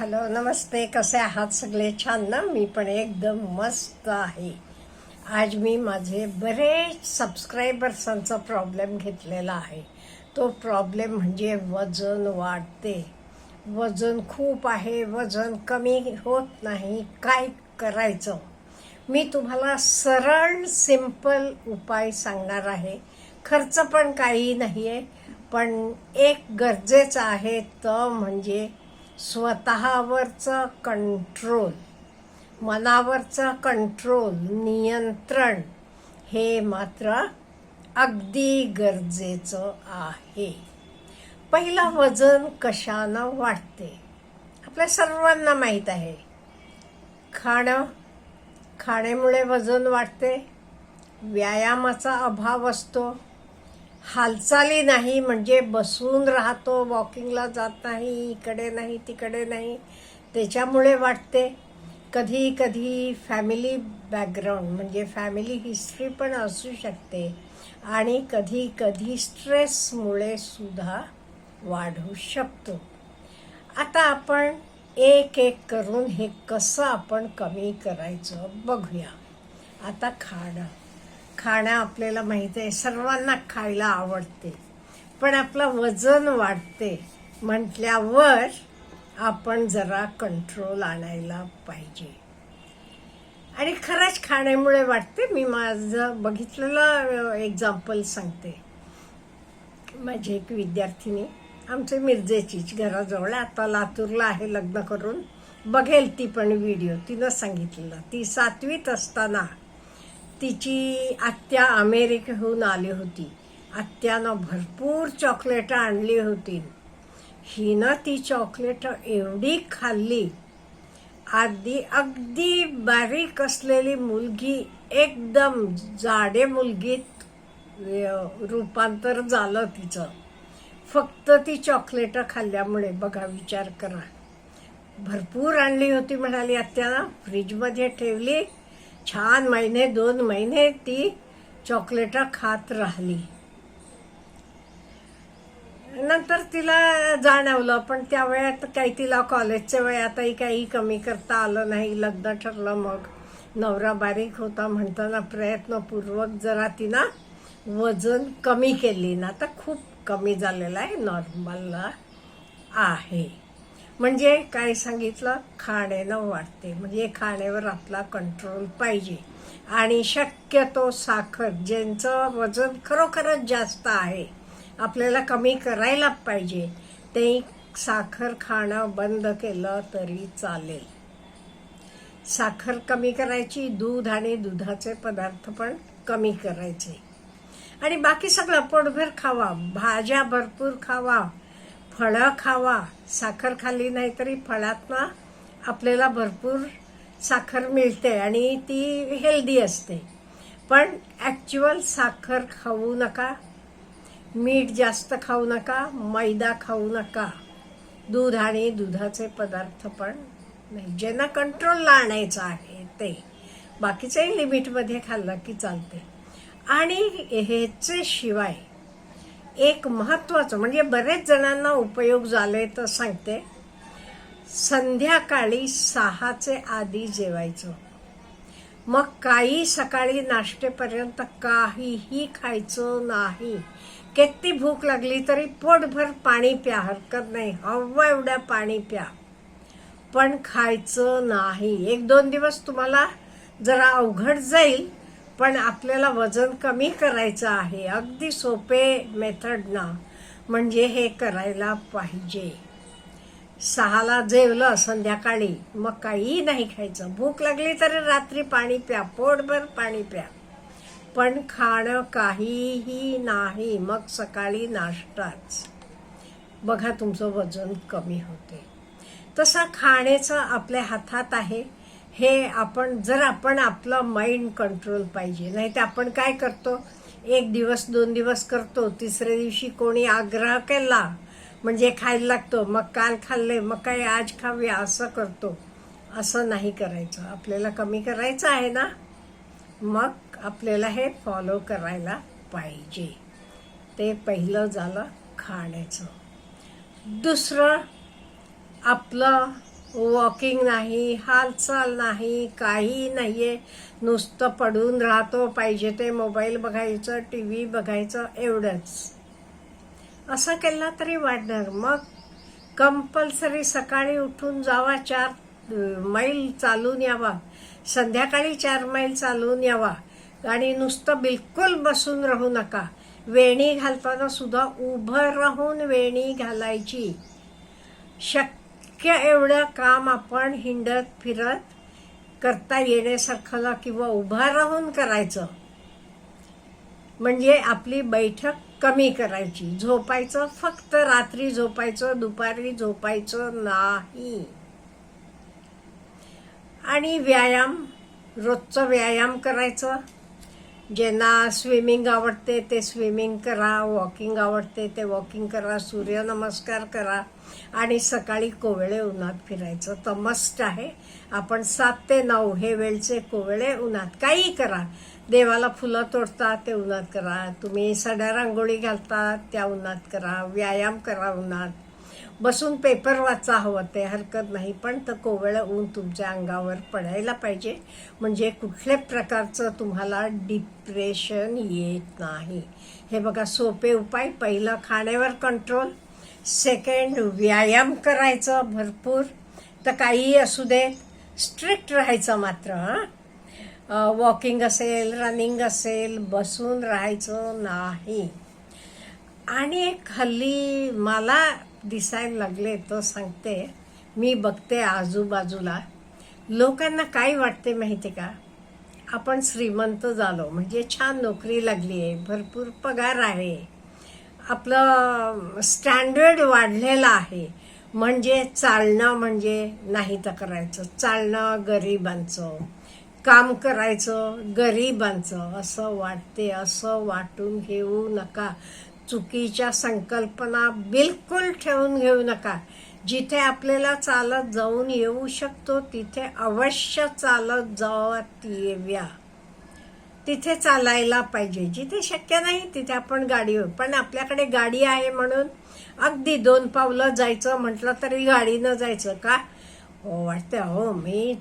Hello नमस्ते. कसे आहात सगळे? छान ना? मी पण एकदम मस्त आहे. आज मी माझे बरेच सबस्क्रायबर्सांचा प्रॉब्लेम घेतलेला आहे. तो प्रॉब्लेम म्हणजे वजन वाढते. वजन खूप आहे. वजन कमी होत नाही. काय करायचं? मी तुम्हाला सरळ सिंपल उपाय सांगणार आहे. खर्च पण काही नाही आहे पण एक गरजेचं आहे तर म्हणजे स्वतःवरचं कंट्रोल मनावरचं कंट्रोल नियंत्रण हे मात्र अगदी गरजेचं आहे. पहिलं वजन कशानं वाढते? आपल्या सर्वांना माहीत आहे. खाणं खाण्यामुळे वजन वाढते. व्यायामाचा अभाव असतो. हालचाली नाही म्हणजे बसून राहतो वॉकिंगला जात नाही इकडे नाही तिकडे नाही. त्याच्यामुळे वाटते कधी कधी फॅमिली बॅकग्राऊंड म्हणजे फॅमिली हिस्ट्री पण असू शकते. आणि कधी कधी स्ट्रेसमुळे सुद्धा वाढू शकतो. आता आपण एक एक करून हे कसं आपण कमी करायचं बघूया. आता खाणं. खाणं आपल्याला माहीत आहे सर्वांना खायला आवडते. पण आपलं वजन वाढते म्हटल्यावर आपण जरा कंट्रोल आणायला पाहिजे. आणि खरंच खाण्यामुळे वाटते. मी माझं बघितलेलं एक्झाम्पल सांगते. माझी एक विद्यार्थिनी आमचे मिरजेचीच घराजवळ आता लातूरला आहे लग्न करून. बघेल ती पण व्हिडिओ तिनं सांगितलेलं. ती सातवीत असताना तिची आत्या अमेरिकेहून आली होती. आत्यानं भरपूर चॉकलेटं आणली होती. हिनं ती चॉकलेट एवढी खाल्ली. आधी अगदी बारीक असलेली मुलगी एकदम जाडे मुलगीत रूपांतर झालं तिचं. फक्त ती चॉकलेटं खाल्ल्यामुळे बघा विचार करा. भरपूर आणली होती म्हणाली आत्यानं फ्रीजमध्ये ठेवली. छान महिने दोन महिने ती चॉकलेटं खात राहिली. नंतर तिला जाणवलं पण त्या वेळात काही तिला कॉलेजच्या वेळातही काही कमी करता आलं नाही लग्न ठरलं मग. नवरा बारीक होता म्हणताना प्रयत्नपूर्वक जरा तिनं वजन कमी केली. ना तर खूप कमी झालेलं आहे नॉर्मलला आहे. म्हणजे काय सांगितलं? खाण्यानं वाटते म्हणजे खाण्यावर आपला कंट्रोल पाहिजे. आणि शक्यतो साखर ज्यांचं वजन खरोखरच जास्त आहे आपल्याला कमी करायला पाहिजे. ते साखर खाणं बंद केलं तरी चालेल. साखर कमी करायची दूध आणि दुधाचे पदार्थ पण कमी करायचे. आणि बाकी सगळं पोटभर खावा भाज्या भरपूर खावा. फळं खावा. साखर खाल्ली नाही तरी फळातनं आपल्याला भरपूर साखर मिळते आणि ती हेल्दी असते. पण ॲक्च्युअल साखर खाऊ नका. मीठ जास्त खाऊ नका. मैदा खाऊ नका. दूध आणि दुधाचे पदार्थ पण नाही. ज्यांना कंट्रोलला आणायचं आहे ते. बाकीचंही लिमिटमध्ये खाल्लं की चालते आणि ह्याचे शिवाय एक महत्वाचं म्हणजे बरेच जणांना उपयोग झाले तर सांगते. संध्याकाळी सहाचे आधी जेवायचं. मग काही सकाळी नाश्तेपर्यंत काहीही खायचं नाही. किती भूक लागली तरी पोटभर पाणी प्या हरकत नाही. हवं एवढं पाणी प्या. पण खायचं नाही. एक दोन दिवस तुम्हाला जरा अवघड जाईल पण आपल्याला वजन कमी करायचं आहे. अगदी सोपे मेथडनं म्हणजे हे करायला पाहिजे. सहाला जेवलं संध्याकाळी. मग काही नाही खायचं. भूक लागली तर रात्री पाणी प्या. पोटभर पाणी प्या. पण खाणं काहीही नाही. मग सकाळी नाश्ताच. बघा तुमचं वजन कमी होते. तसं खाण्याचं आपल्या हातात आहे. हे आपण जर आपण आपलं माइंड कंट्रोल पाहिजे नाही तर आपण काय करतो? एक दिवस दोन दिवस करतो तिसऱ्या दिवशी कोणी आग्रह केला म्हणजे खायला लागतो मग काल खाल्ले मग काय आज खाऊया असं करतो. असं नाही करायचं. आपल्याला कमी करायचं आहे ना? मग आपल्याला हे फॉलो करायला पाहिजे. ते पहिलं झालं खाण्याचं. दुसरं आपलं वॉकिंग नाही हालचाल नाही काही नाही आहे नुसतं पडून राहतो पाहिजे ते मोबाईल बघायचं टी व्ही बघायचं एवढंच. असं केलं तरी वाढणार. मग कंपल्सरी सकाळी उठून जावा चार मैल चालून यावा. संध्याकाळी चार मैल चालून यावा. आणि नुसतं बिलकुल बसून राहू नका. वेणी घालताना सुद्धा उभं राहून वेणी घालायची. शक्य एवढं काम आपण हिंडत फिरत करता येण्यासारखं किंवा उभा राहून करायचं म्हणजे आपली बैठक कमी करायची. झोपायचं फक्त रात्री झोपायचं दुपारी झोपायचं नाही. आणि व्यायाम रोजचं व्यायाम करायचं. ज्यांना स्विमिंग आवडते ते स्विमिंग करा वॉकिंग आवडते ते वॉकिंग करा सूर्यनमस्कार करा. आणि सकाळी कोवळे उन्हात फिरायचं तर मस्त आहे. आपण सात ते नऊ हे वेळचे कोवळे उन्हात काही करा. देवाला फुलं तोडता ते उन्हात करा. तुम्ही सड्या रांगोळी घालता त्या उन्हात करा. व्यायाम करा उन्हात. बसून पेपर वाचा हवं ते हरकत नाही. पण तर कोवळं ऊन तुमच्या अंगावर पडायला पाहिजे. म्हणजे कुठल्या प्रकारचं तुम्हाला डिप्रेशन येत नाही. हे बघा सोपे उपाय. पहिलं खाण्यावर कंट्रोल सेकंड व्यायाम करायचं भरपूर. तर काहीही असू दे. स्ट्रिक्ट राहायचं मात्र हां. वॉकिंग असेल रनिंग असेल बसून राहायचं नाही. आणि एक हल्ली मला दिसायला लागले तर सांगते मी बघते आजूबाजूला. लोकांना काय वाटते माहिती का? आपण श्रीमंत झालो म्हणजे छान नोकरी लागली आहे भरपूर पगार आहे. आपलं स्टँडर्ड वाढलेलं आहे. म्हणजे चालणं म्हणजे नाही तर करायचं. चालणं गरिबांचं. काम करायचं गरिबांचं. असं वाटते असं वाटून घेऊ नका. चुकीच्या संकल्पना बिलकुल ठेवून घेऊ नका. जिथे आपल्याला चालत जाऊन येऊ शकतो तिथे अवश्य चालत जावत येव्या. तिथे चालायला पाहिजे. जिथे शक्य नाही तिथे आपण गाडीवर पण आपल्याकडे गाडी आहे म्हणून अगदी दोन पावलं जायचं म्हटलं तरी गाडीनं जायचं का? हो वाटतं हो मी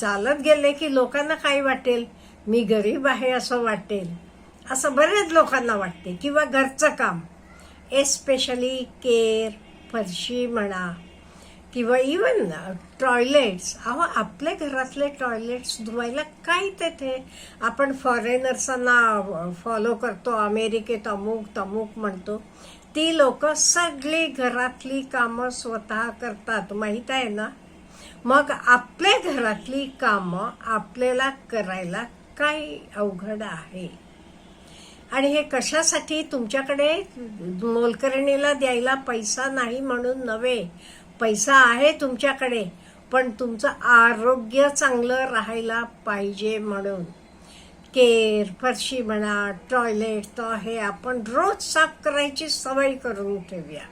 चालत गेले की लोकांना काय वाटेल. मी गरीब आहे असं वाटेल. असं बऱ्याच लोकांना वाटते. किंवा घरचं काम. एस्पेशली केर फरशी म्हणा. किंवा इवन टॉयलेट्स uh, अहो आपल्या घरातले टॉयलेट्स धुवायला काय तेथे? आपण फॉरेनर्सांना फॉलो uh, करतो. अमेरिकेत अमुक तमुक म्हणतो. ती लोक सगळी घरातली कामं स्वतः करतात. माहीत आहे ना? मग आपल्या घरातली कामं आपल्याला करायला काय अवघड आहे? आणि हे कशासाठी तुमच्याकडे मोलकरणीला द्यायला पैसा नाही म्हणून नव्हे. पैसा आहे तुमच्याकडे पण तुमचं आरोग्य चांगलं राहायला पाहिजे म्हणून. केर फरशी म्हणा टॉयलेट तर हे आपण रोज साफ करायची सवय करून ठेवूया.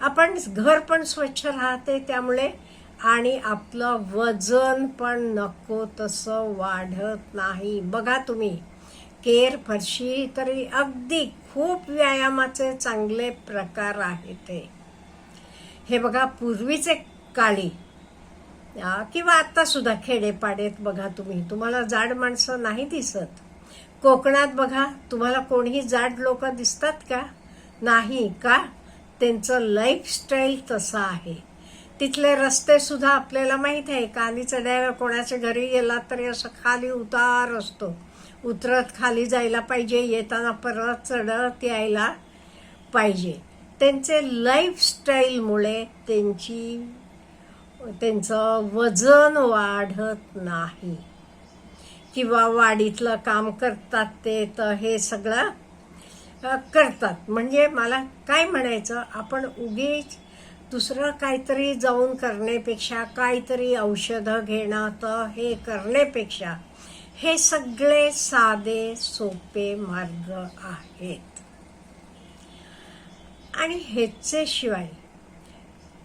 आपण घर पण स्वच्छ राहते त्यामुळे आणि आपलं वजन पण नको तसं वाढत नाही. बघा तुम्ही. केर फरशी तरी अगदी खूप व्यायामाचे चांगले प्रकार आहेत ते. हे बघा पूर्वीचे काळी किंवा आता सुद्धा खेडेपाडेत बघा तुम्ही. तुम्हाला जाड माणसं नाही दिसत. कोकणात बघा तुम्हाला कोणीही जाड लोक दिसतात का? नाही का? त्यांचं लाईफस्टाईल तसं आहे. तिथले रस्ते सुद्धा आपल्याला माहीत आहे. काली चढायला कोणाच्या घरी गेला तरी असं खाली उतार असतो. उतरत खाली जायला पाहिजे येताना परत चढत यायला पाहिजे. त्यांचे लाईफस्टाईलमुळे त्यांची त्यांचं वजन वाढत नाही. किंवा वाडीतलं काम करतात ते तर हे सगळं करतात. म्हणजे मला काय म्हणायचं आपण उगीच दुसरं काहीतरी जाऊन करण्यापेक्षा काहीतरी औषधं घेणं तर हे करण्यापेक्षा हे सगळे साधे सोपे मार्ग आहेत. आणि ह्याचे शिवाय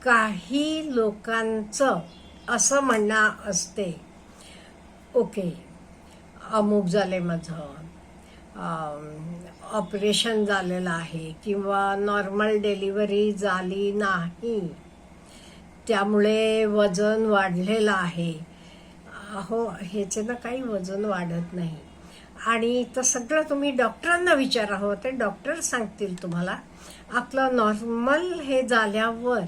काही लोकांचं असं म्हणणं असते ओके अमुक झाले माझं ऑपरेशन झालेलं आहे किंवा नॉर्मल डिलिव्हरी झाली नाही त्यामुळे वजन वाढलेलं आहे अहो ह्याचे ना काही वजन वाढत नाही. आणि तर सगळं तुम्ही डॉक्टरांना विचारा हो ते डॉक्टर सांगतील तुम्हाला. आपलं नॉर्मल हे झाल्यावर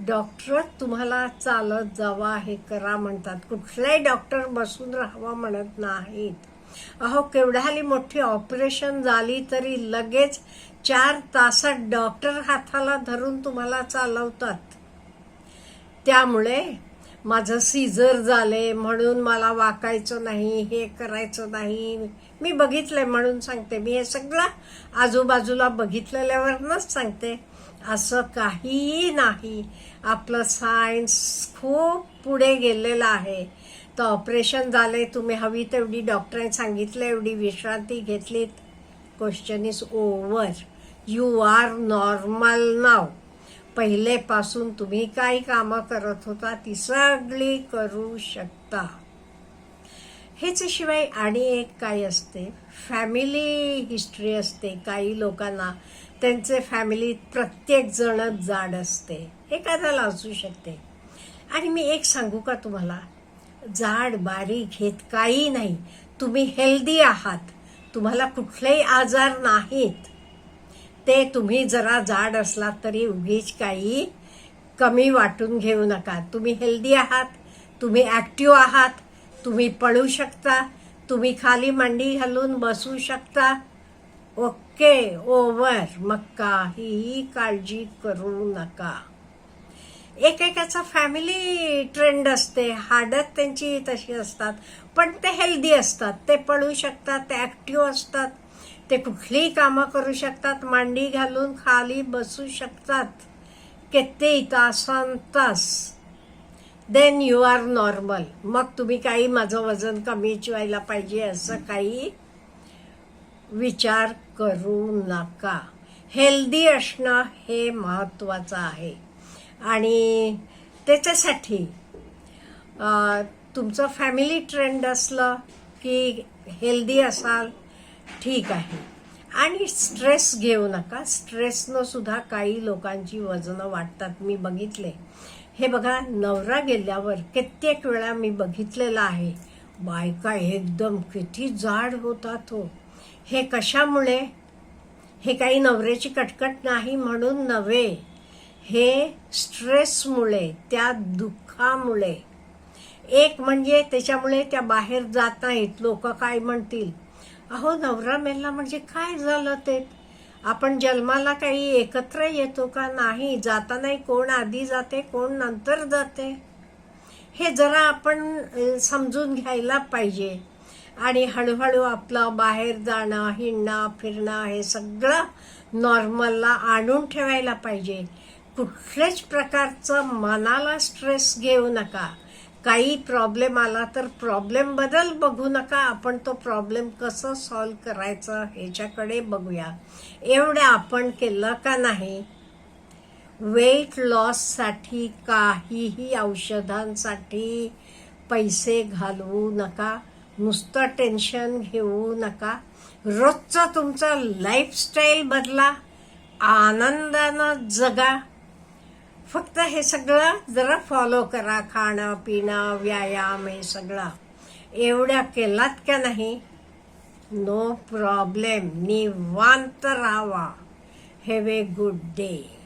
डॉक्टर तुम्हाला चालत जावा हे करा म्हणतात. कुठलाही डॉक्टर बसून राहावा म्हणत नाहीत. अहो केवढ्याली मोठी ऑपरेशन झाली तरी लगेच चार तासात डॉक्टर हाताला धरून तुम्हाला चालवतात. त्यामुळे माझं सीझर झाले म्हणून मला वाकायचं नाही हे करायचं नाही. मी बघितलंय म्हणून सांगते. मी हे सगळं आजूबाजूला बघितलेल्यावरनच सांगते. असं काहीही नाही. आपलं सायन्स खूप पुढे गेलेलं आहे. तर ऑपरेशन झाले तुम्ही हवी तेवढी डॉक्टरांनी सांगितलं एवढी विश्रांती घेतलीत. Question is over you are normal नाव पहिलेपासून तुम्ही काही कामं करत होता ती सगळी करू शकता. ह्याच्याशिवाय आणि एक काय असते? फॅमिली हिस्ट्री असते काही लोकांना. त्यांचे फॅमिलीत प्रत्येक जण जाड असते. एखाद्याला असू शकते. आणि मी एक सांगू का तुम्हाला? जाड बारीक हेत काही नाही. तुम्ही हेल्दी आहात. तुम्हाला कुठलेही आजार नाहीत. ते तुम्ही जरा जाड असलात तरी उगीच काही कमी वाटून घेऊ नका. तुम्ही हेल्दी आहात तुम्ही ॲक्टिव्ह आहात तुम्ही पळू शकता तुम्ही खाली मांडी घालून बसू शकता. ओके ओवर मग काहीही काळजी करू नका. एकेकाचा फॅमिली ट्रेंड असते. हाडत त्यांची तशी असतात पण ते हेल्दी असतात. ते पळू शकतात ते ॲक्टिव्ह असतात. ते कुठलीही कामं करू शकतात मांडी घालून खाली बसू शकतात. किती तासन तास. देन यू आर नॉर्मल मग तुम्ही काही माझं वजन कमीच व्हायला पाहिजे असं काही विचार करू नका. हेल्दी असणं हे महत्त्वाचं आहे. आणि त्याच्यासाठी तुमचं फॅमिली ट्रेंड असलं की हेल्दी असाल ठीक आहे. आणि स्ट्रेस घेऊ नका. स्ट्रेसनं सुद्धा काही लोकांची वजनं वाटतात मी बघितले. हे बघा नवरा गेल्यावर कित्येक वेळा मी बघितलेलं आहे. बायका एकदम किती जाड होतात हो. हे कशामुळे? हे काही नवऱ्याची कटकट नाही म्हणून नव्हे. हे स्ट्रेसमुळे त्या दुःखामुळे. एक म्हणजे त्याच्यामुळे त्या बाहेर जात नाहीत. लोक काय म्हणतील? अहो नवरा मेला म्हणजे काय झालं ते? आपण जन्माला काही एकत्र येतो का नाही? जातानाही कोण आधी जाते कोण नंतर जाते? हे जरा आपण समजून घ्यायला पाहिजे. आणि हळूहळू आपलं बाहेर जाणं हिंडणं फिरणं हे सगळं नॉर्मलला आणून ठेवायला पाहिजे. कुठल्याच प्रकारचं मनाला स्ट्रेस घेऊ नका. काही प्रॉब्लेम आला तर प्रॉब्लेम बदल बघू नका. आपण तो प्रॉब्लेम कसं सॉल्व करायचं ह्याच्याकडे बघूया. एवढं आपण केलं का नाही? वेट लॉससाठी काहीही औषधांसाठी पैसे घालवू नका. नुसतं टेन्शन घेऊ नका. रोजचं तुमचं लाईफस्टाईल बदला. आनंदानं जगा. फक्त हे सगळं जरा फॉलो करा. खाणं, पिणं, व्यायाम हे सगळं. एवढ्या केलात का नाही? नो प्रॉब्लेम निवांत राहावा हॅव ए गुड डे